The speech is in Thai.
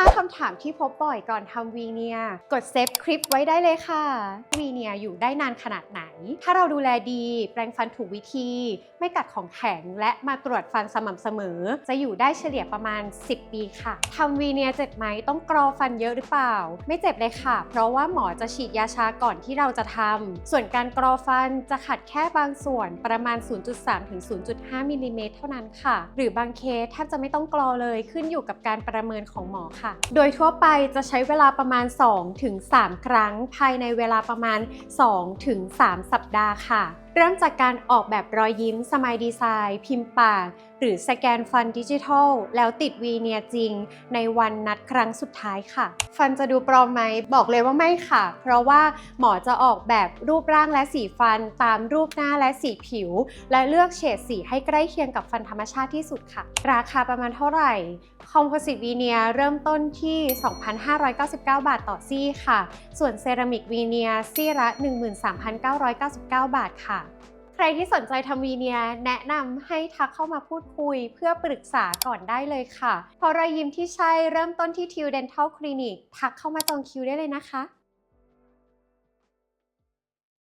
5คำถามที่พบบ่อยก่อนทำวีเนียร์กดเซฟคลิปไว้ได้เลยค่ะ วีเนียร์อยู่ได้นานขนาดไหน ถ้าเราดูแลดี แปรงฟันถูกวิธี ไม่กัดของแข็ง และมาตรวจฟันสม่ำเสมอ จะอยู่ได้เฉลี่ยประมาณ 10 ปีค่ะทำวีเนียร์เจ็บไหมต้องกรอฟันเยอะหรือเปล่า ไม่เจ็บเลยค่ะ เพราะว่าหมอจะฉีดยาชาก่อนที่เราจะทำส่วนการกรอฟันจะขัดแค่บางส่วนประมาณ 0.3 ถึง 0.5มิลลิเมตรเท่านั้นค่ะ หรือบางเคสแทบจะไม่ต้องกรอเลยขึ้นอยู่กับการประเมินของหมอค่ะโดยทั่วไปจะใช้เวลาประมาณ2ถึง3ครั้ง ภายในเวลาประมาณ2ถึง3สัปดาห์ค่ะ เริ่มจากการออกแบบรอยยิ้มสมายดีไซน์ พิมพ์ปาก หรือสแกนฟันดิจิทัล แล้วติดวีเนียจริง ในวันนัดครั้งสุดท้ายค่ะ ฟันจะดูปลอมไหมบอกเลยว่าไม่ค่ะ เพราะว่าหมอจะออกแบบรูปร่างและสีฟันตามรูปหน้าและสีผิว และเลือกเฉดสีให้ใกล้เคียงกับฟันธรรมชาติที่สุดค่ะ ราคาประมาณเท่าไหร่คอมโพสิตวีเนียเริ่มต้นที่ 2,599 บาทต่อซี่ค่ะ ส่วนเซรามิกวีเนียซี่ละ 13,999 บาทค่ะ ใครที่สนใจทำวีเนียแนะนำให้ทักเข้ามาพูดคุย เพื่อปรึกษาก่อนได้เลยค่ะพราะรอยยิ้มที่ใช่เริ่มต้นที่ทิวเดนทัลคลินิกทักเข้ามาจองคิวได้เลยนะคะ